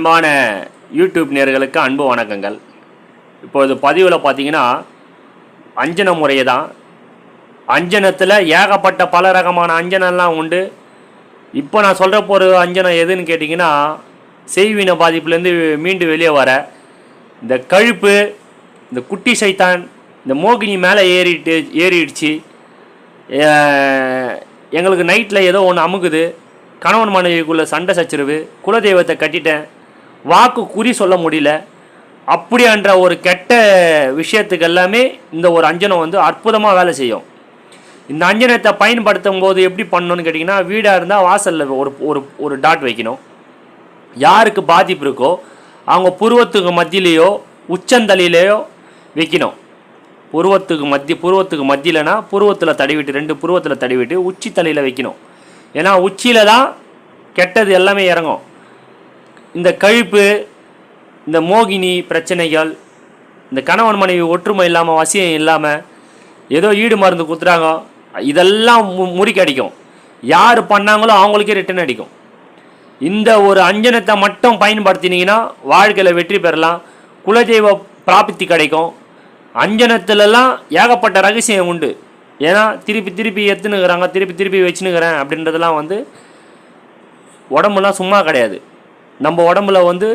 அன்பான யூடியூப் நேர்களுக்கு அன்பு வணக்கங்கள். இப்பொழுது பதிவில் பார்த்தீங்கன்னா அஞ்சன முறையை தான். அஞ்சனத்தில் ஏகப்பட்ட பல ரகமான அஞ்சனம்லாம் உண்டு. இப்போ நான் சொல்கிற போகிற அஞ்சனம் எதுன்னு கேட்டிங்கன்னா செய்வின பாதிப்புலேருந்து மீண்டு வெளியே வர இந்த கழுப்பு இந்த குட்டி சைத்தான் இந்த மோகினி மேலே ஏறிட்டு ஏறிடுச்சு. எங்களுக்கு நைட்டில் ஏதோ ஒன்று அமுக்குது கணவன் மனைவிக்குள்ளே சண்டை சச்சரவு குலதெய்வத்தை கட்டிட்டேன். வாக்கு குறி சொல்ல முடியல. அப்படின்ற ஒரு கெட்ட விஷயத்துக்கு எல்லாமே இந்த ஒரு அஞ்சனம் வந்து அற்புதமாக வேலை செய்யும். இந்த அஞ்சனத்தை பயன்படுத்தும் போது எப்படி பண்ணணும்னு கேட்டிங்கன்னா வீடாக இருந்தால் வாசலில் ஒரு ஒரு ஒரு டாட் வைக்கணும். யாருக்கு பாதிப்பு இருக்கோ அவங்க புருவத்துக்கு மத்தியிலேயோ உச்சந்தலையிலேயோ வைக்கணும். புருவத்துக்கு மத்திய புருவத்துக்கு மத்தியிலனா புருவத்தில் தடவிட்டு ரெண்டு புருவத்தில் தடவிட்டு உச்சி தலையில் வைக்கணும். ஏன்னா உச்சியில் தான் கெட்டது எல்லாமே இறங்கும். இந்த கழிப்பு இந்த மோகினி பிரச்சனைகள் இந்த கணவன் மனைவி ஒற்றுமை இல்லாமல் வசியம் இல்லாமல் ஏதோ ஈடு மருந்து குத்துறாங்க இதெல்லாம் மு முறிக்கடிக்கும். யார் பண்ணாங்களோ அவங்களுக்கே ரிட்டர்ன் அடிக்கும். இந்த ஒரு அஞ்சனத்தை மட்டும் பயன்படுத்தினீங்கன்னா வாழ்க்கையில் வெற்றி பெறலாம் குலதெய்வ பிராப்தி கிடைக்கும். அஞ்சனத்துலலாம் ஏகப்பட்ட ரகசியம் உண்டு. ஏன்னா திருப்பி திருப்பி எத்துனுக்குறாங்க திருப்பி திருப்பி வச்சுனுக்கிறேன் அப்படின்றதெல்லாம் வந்து உடம்புலாம் சும்மா கிடையாது. நம்ம உடம்புல வந்து